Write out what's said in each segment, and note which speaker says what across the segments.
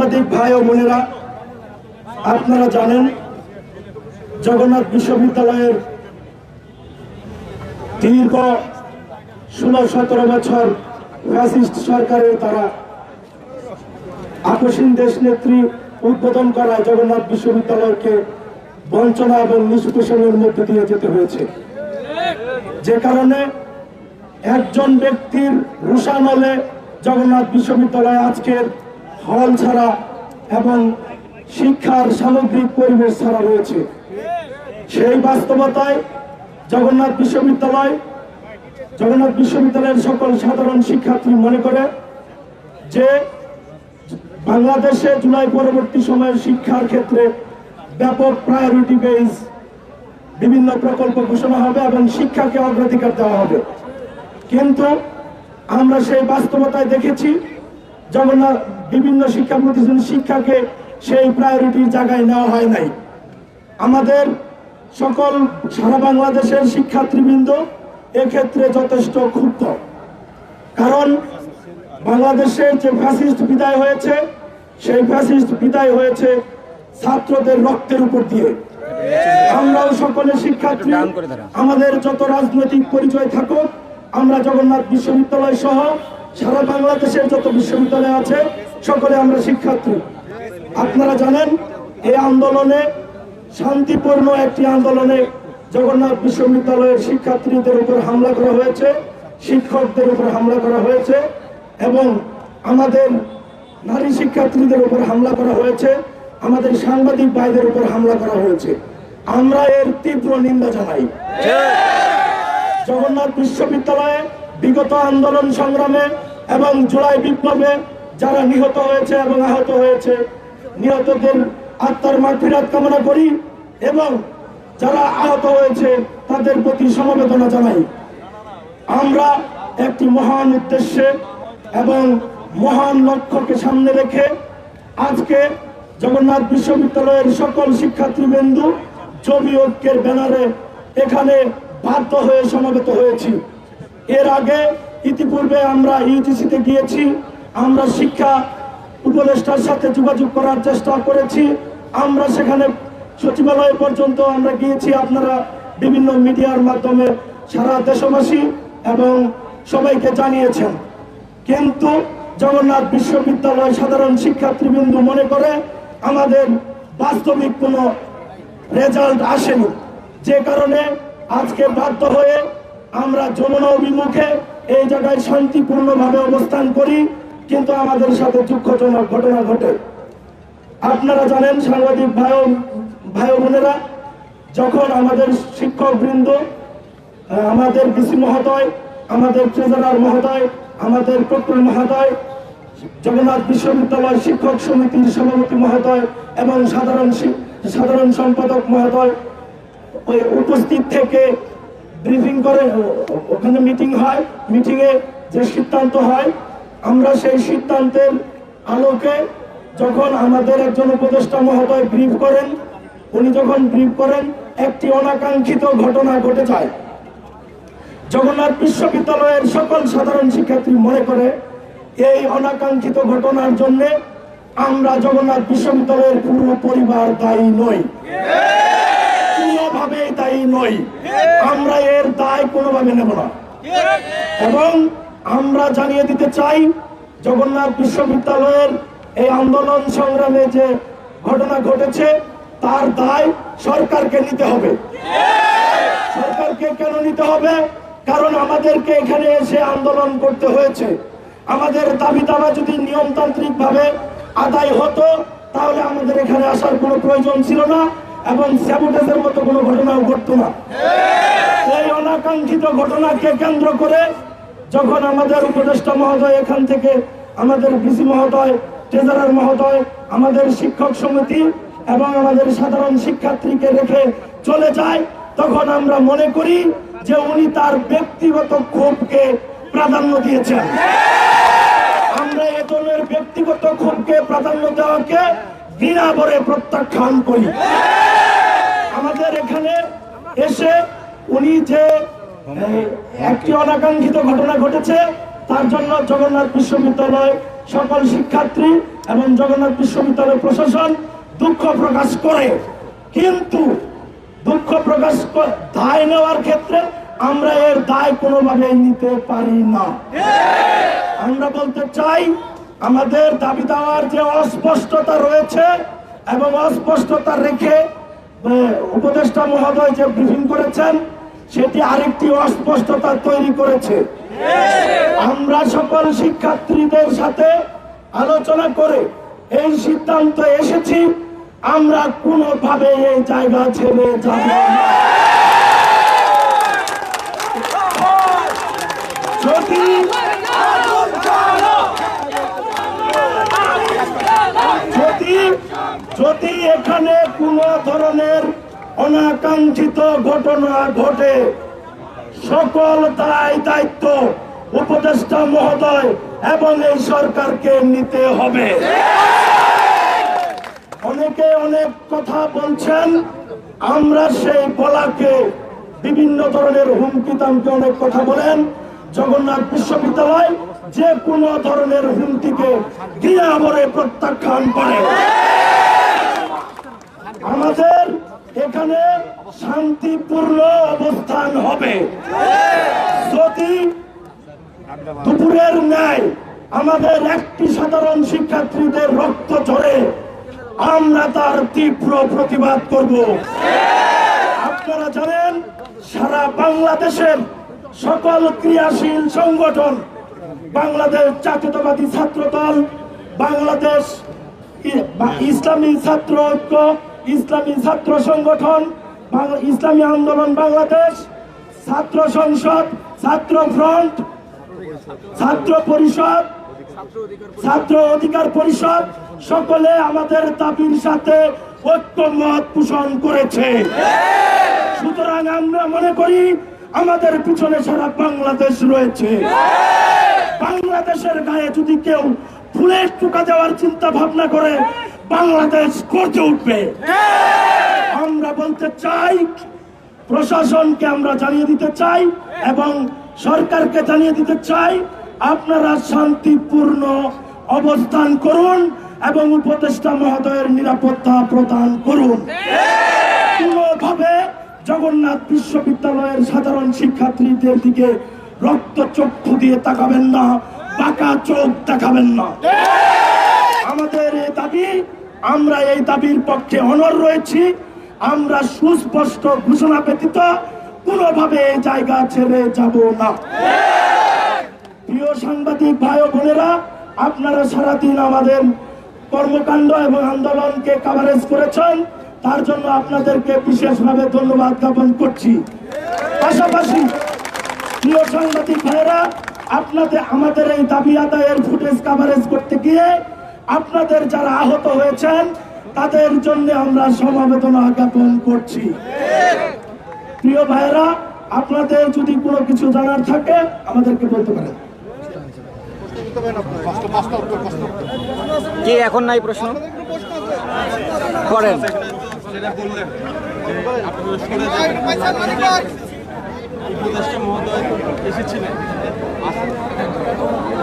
Speaker 1: সাংবাদিক ভাই ও বোনেরা, আপনারা জানেন জগন্নাথ বিশ্ববিদ্যালয়ের দীর্ঘ ষোলো সতেরো বছর ফ্যাসিস্ট সরকারের তারা আকস্মিন দেশ নেত্রী উদ্বোধন করায় জগন্নাথ বিশ্ববিদ্যালয়কে বঞ্চনা এবং নিষ্পেষণের মধ্যে দিয়ে যেতে হয়েছে। যে কারণে একজন ব্যক্তির রুশানলে জগন্নাথ বিশ্ববিদ্যালয় আজকের হল ছাড়া এবং শিক্ষার সামগ্রিক পরিবেশ ছাড়া রয়েছে। সেই বাস্তবতায় জগন্নাথ বিশ্ববিদ্যালয়, জগন্নাথ বিশ্ববিদ্যালয়ের সকল সাধারণ শিক্ষার্থী মনে করে যে বাংলাদেশে জুলাই পরবর্তী সময়ের শিক্ষার ক্ষেত্রে ব্যাপক প্রায়োরিটি বেস বিভিন্ন প্রকল্প ঘোষণা হবে এবং শিক্ষাকে অগ্রাধিকার দেওয়া হবে। কিন্তু আমরা সেই বাস্তবতায় দেখেছি জগন্নাথ বিভিন্ন শিক্ষা প্রতিষ্ঠান শিক্ষাকে সেই প্রায়োরিটির জায়গায় নেওয়া হয় নাই। আমাদের সকল সারা বাংলাদেশের শিক্ষার্থীবৃন্দ এক্ষেত্রে যথেষ্ট ক্ষুব্ধ। কারণ বাংলাদেশের যে ফ্যাসিস্ট বিদায় হয়েছে, সেই ফ্যাসিস্ট বিদায় হয়েছে ছাত্রদের রক্তের উপর দিয়ে। আমরাও সকলে শিক্ষার্থী, আমাদের যত রাজনৈতিক পরিচয় থাকুক, আমরা জগন্নাথ বিশ্ববিদ্যালয় সহ সারা বাংলাদেশের যত বিশ্ববিদ্যালয় আছে সকলে আমরা শিক্ষার্থী। আপনারা জানেন এই আন্দোলনে শান্তিপূর্ণ একটি আন্দোলনে জগন্নাথ বিশ্ববিদ্যালয়ের শিক্ষার্থীদের উপর হামলা করা হয়েছে শিক্ষকদের উপর হামলা করা হয়েছে এবং আমাদের নারী শিক্ষার্থীদের উপর হামলা করা হয়েছে আমাদের সাংবাদিক ভাইদের উপর হামলা করা হয়েছে। আমরা এর তীব্র নিন্দা জানাই। জগন্নাথ বিশ্ববিদ্যালয়ে বিগত আন্দোলন সংগ্রামে এবং জুলাই বিপ্লবে যারা নিহত হয়েছে এবং আহত হয়েছে, নিহতদের আত্মার মাগফিরাত কামনা করি এবং যারা আহত হয়েছে তাদের প্রতি সমবেদনা জানাই। আমরা একটি মহান উদ্দেশ্যে এবং মহান লক্ষ্যকে সামনে রেখে আজকে জগন্নাথ বিশ্ববিদ্যালয়ের সকল শিক্ষার্থীবৃন্দু ছবি ঐক্যের ব্যানারে এখানে বাধ্য হয়ে সমবেত হয়েছি। এর আগে ইতিপূর্বে আমরা ইউজিসিতে গিয়েছি, আমরা শিক্ষা উপদেষ্টার সাথে যোগাযোগ করার চেষ্টা করেছি, আমরা সেখানে সচিবালয় পর্যন্ত আমরা গিয়েছি, আপনারা বিভিন্ন মিডিয়ার মাধ্যমে সারা দেশবাসী এবং সবাইকে জানিয়েছেন। কিন্তু জগন্নাথ বিশ্ববিদ্যালয় সাধারণ শিক্ষার্থীবৃন্দ মনে করে আমাদের বাস্তবিক কোনো রেজাল্ট আসেনি। যে কারণে আজকে বাধ্য হয়ে আমরা যমুনা অভিমুখে এই জায়গায় শান্তিপূর্ণভাবে অবস্থান করি, কিন্তু আমাদের সাথে দুঃখজনক ঘটনা ঘটে। আপনারা জানেন সাংবাদিক ভাই ভাই বোনেরা, যখন আমাদের শিক্ষক বৃন্দ আমাদের ডিসি মহোদয়, আমাদের ট্রেজারার মহোদয়, আমাদের প্রক্টর মহোদয়, জগন্নাথ বিশ্ববিদ্যালয় শিক্ষক সমিতির সভাপতি মহোদয় এবং সাধারণ সাধারণ সম্পাদক মহোদয়, ওই উপস্থিত থেকে ব্রিফিং করে ওখানে মিটিং হয় মিটিংয়ে যে সিদ্ধান্ত হয় আমরা সেই সিদ্ধান্তের আলোকে যখন আমাদের একজন উপদেষ্টা মহোদয় ব্রিফ করেন উনি যখন ব্রিফ করেন একটি অনাকাঙ্ক্ষিত ঘটনা ঘটে যায়। জগন্নাথ বিশ্ববিদ্যালয়ের সকল সাধারণ শিক্ষার্থী মনে করে এই অনাকাঙ্ক্ষিত ঘটনার জন্য আমরা জগন্নাথ বিশ্ববিদ্যালয়ের পুরো পরিবার দায়ী নই। কোনোভাবেই দায়ী নই। আমরা এর দায় কোনোভাবে নেব না। এবং আমরা জানিয়ে দিতে চাই জগন্নাথ বিশ্ববিদ্যালয়ের এই আন্দোলন সংগ্রামে যে ঘটনা ঘটেছে তার দায় সরকারকে নিতে হবে। সরকারকে কেন নিতে হবে? কারণ আমাদেরকে এখানে এসে আন্দোলন করতে হয়েছে। আমাদের দাবি দাবা যদি নিয়মতান্ত্রিক ভাবে আদায় হতো তাহলে আমাদের এখানে আসার কোনো প্রয়োজন ছিল না। এবং স্যাবোটেজের মতো কোনো ঘটনাও ঘটতো না। এই অনাকাঙ্ক্ষিত ঘটনাকে কেন্দ্র করে যখন আমাদের উপদেষ্টা মহোদয় এখান থেকে আমাদের বিসি মহোদয় ট্রেজারার মহোদয় আমাদের শিক্ষক সমিতি এবং আমাদের সাধারণ শিক্ষার্থীকে রেখে চলে যায় তখন আমরা মনে করি যে উনি তার ব্যক্তিগত ক্ষোভকে প্রাধান্য দিয়েছেন। আমরা এ ধরনের ব্যক্তিগত ক্ষোভকে প্রাধান্য দেওয়াকে ঘৃণা ভরে প্রত্যাখ্যান করি। আমাদের এখানে এসে উনি যে একটি অনাকাঙ্ক্ষিত ঘটনা ঘটেছে, তার জন্য জগন্নাথ বিশ্ববিদ্যালয় সকল শিক্ষার্থী এবং জগন্নাথ বিশ্ববিদ্যালয় প্রশাসন দুঃখ প্রকাশ করে। কিন্তু দুঃখ প্রকাশ দায় নেওয়ার ক্ষেত্রে আমরা এর দায় কোনোভাবে নিতে পারি না। আমরা বলতে চাই, আমাদের দাবি দেওয়ার যে অস্পষ্টতা রয়েছে এবং অস্পষ্টতা রেখে উপদেষ্টা মহোদয় যে ব্রিফিং করেছেন, সেটি আরেকটি অস্পষ্টতা তৈরি করেছে। আমরা সকল শিক্ষার্থীদের সাথে আলোচনা করে এই সিদ্ধান্ত এসেছি, আমরা কোনোভাবে এই জায়গা ছেড়ে যাব যদি এখানে কোনো ধরনের অনাকাঙ্ক্ষিত ঘটনা ঘটে। সকল দায় দায়িত্ব উপদেষ্টা মহোদয় এবং এই সরকারকে নিতে হবে। অনেকে অনেক কথা বলছেন, আমরা সেই বলাকে বিভিন্ন ধরনের হুমকি দামকে অনেক কথা বলেন। জগন্নাথ বিশ্ববিদ্যালয় যে কোনো ধরনের হুমকিকে ঘৃণা প্রত্যাখ্যান করে। আমাদের এখানে শান্তিপূর্ণ অবস্থান হবে। যদি দুপুরের ন্যায় আমাদের একটি সাধারণ শিক্ষার্থীদের রক্ত ঝরে, আমরা তার তীব্র প্রতিবাদ করব। আপনারা জানেন, সারা বাংলাদেশের সকল ক্রিয়াশীল সংগঠন, বাংলাদেশ জাতীয়তাবাদী ছাত্র দল বাংলাদেশ ইসলামী ছাত্র ঐক্য ইসলামী ছাত্র সংগঠন ইসলামী আন্দোলন বাংলাদেশ, ছাত্র সংসদ, ছাত্র ফ্রন্ট, ছাত্র পরিষদ, ছাত্র অধিকার পরিষদ, সকলে আমাদের দাবির সাথে ঐক্যমত পোষণ করেছে। সুতরাং আমরা মনে করি আমাদের পিছনে সারা বাংলাদেশ রয়েছে। বাংলাদেশের গায়ে যদি কেউ ফুলের টুকা দেওয়ার চিন্তা ভাবনা করে বাংলাদেশ করতে উঠবে। আমরা বলতে চাই, প্রশাসনকে আমরা জানিয়ে দিতে চাই এবং সরকারকে জানিয়ে দিতে চাই, আপনারা শান্তিপূর্ণ অবস্থান করুন এবং উপদেষ্টা মহোদয়ের নিরাপত্তা প্রদান করুন। কোনোভাবে জগন্নাথ বিশ্ববিদ্যালয়ের সাধারণ শিক্ষার্থীদের দিকে রক্ত চক্ষু দিয়ে তাকাবেন না, বাঁকা চোখ দেখাবেন না। আমাদের দাবি আমরা এই দাবির পক্ষে অনর রয়েছি। আমরা সুস্পষ্ট ঘোষণা ব্যতীত কোনোভাবে এই জায়গা ছেড়ে যাব না। প্রিয় সাংবাদিক ভাই বোনেরা, আপনারা সারাদিন আমাদের কর্মকাণ্ড এবং আন্দোলনকে কাভারেজ করেছেন। তার জন্য আপনাদেরকে বিশেষভাবে ধন্যবাদ জ্ঞাপন করছি। পাশাপাশি, প্রিয় সাংবাদিক ভাইরা আপনাদের আমাদের এই দাবি আদায়ের ফুটেজ কাভারেজ করতে গিয়ে আপনাদের যারা আহত হয়েছেন তাদের জন্য আমরা সমবেদনা জ্ঞাপন করছি। প্রিয় ভাইরা আপনাদের যদি কোনো কিছু জানার থাকে আমাদেরকে বলতে পারেন।
Speaker 2: কি এখন নাই প্রশ্ন? করেন
Speaker 3: উপদেষ্টা মহোদয় এসেছিলেন।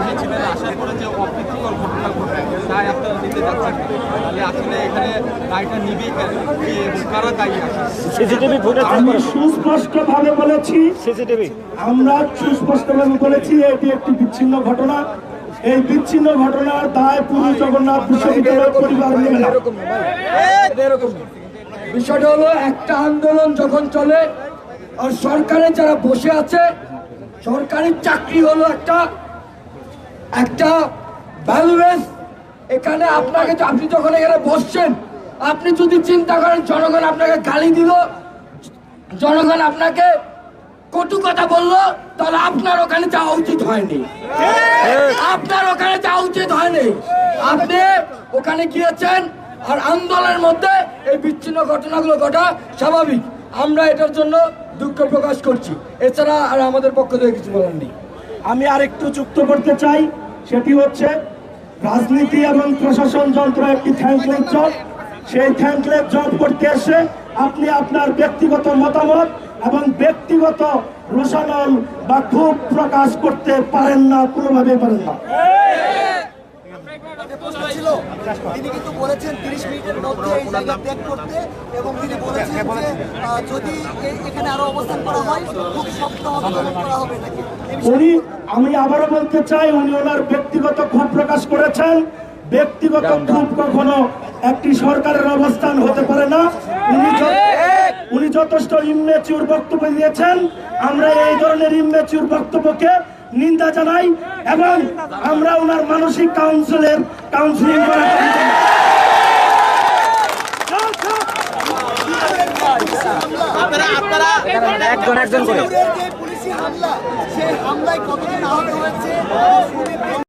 Speaker 3: এসেছিলেন আসার পরে যে অপ্রীতিকর ঘটনা ঘটে তাই আপনারা যাচ্ছেন। তাহলে আসলে এখানে দায়টা নিবে কেন? কারা দায়ী
Speaker 2: সিসিটিভি ফুটেজ
Speaker 1: আমি সুস্পষ্ট বলেছি
Speaker 2: সিসিটিভি।
Speaker 1: আমরা সুস্পষ্টভাবে বলেছি এটি একটি বিচ্ছিন্ন ঘটনা। এই বিচ্ছিন্ন ঘটনার দায় পুরী জগন্নাথ বিশ্ববিদ্যালয় পরিবার নেবে না।
Speaker 4: বিষয়টা হলো একটা আন্দোলন যখন চলে আর সরকারে যারা বসে আছে সরকারি চাকরি হলো একটা একটা এখানে আপনাকে আপনি যখন এখানে বসছেন, আপনি যদি চিন্তা করেন, জনগণ আপনাকে গালি দিল, জনগণ আপনাকে কটু কথা বলল, তাহলে আপনার ওখানে যাওয়া উচিত হয়নি। আপনার ওখানে যাওয়া উচিত হয়নি। আপনি ওখানে গিয়েছেন, আর আন্দোলনের মধ্যে এই বিচ্ছিন্ন ঘটনাগুলো ঘটা স্বাভাবিক। আমরা এটার জন্য দুঃখ প্রকাশ করছি। এছাড়া আর আমাদের পক্ষ থেকে কিছু বলার নেই।
Speaker 1: আমি আরেকটু যুক্ত করতে চাই, সেটি হচ্ছে রাজনীতি এবং প্রশাসন যন্ত্র একটি থ্যাঙ্কলেট জব সেই থ্যাঙ্কলেট জব করতে এসে আপনি আপনার ব্যক্তিগত মতামত এবং ব্যক্তিগত রোষানল বা ক্ষোভ প্রকাশ করতে পারেন না, কোনোভাবেই পারেন না।
Speaker 2: প্রশ্ন ছিল। তিনি কিন্তু বলেছেন তিরিশ মিনিটের মধ্যে এই জায়গা ত্যাগ করতে এবং তিনি বলেছেন যে যদি এখানে আরও অবস্থান করা হয় খুব শক্ত আন্দোলন করা হবে নাকি?
Speaker 1: উনি আমি আবারও বলতে চাই উনি ওনার ব্যক্তিগত ক্ষোভ প্রকাশ করেছেন। ব্যক্তিগত ক্ষোভ কখনো একটি সরকারের অবস্থান হতে পারে না। উনি উনি যথেষ্ট ইমেচিউর বক্তব্য দিয়েছেন। আমরা এই ধরনের ইমেচিউর বক্তব্যকে নিন্দা জানাই এবং আমরা ওনার মানসিক কাউন্সিলের কাউন্সিলিং করার
Speaker 2: একজন একজন করে। পুলিশি হামলা সেই হামলায় আহত হয়েছে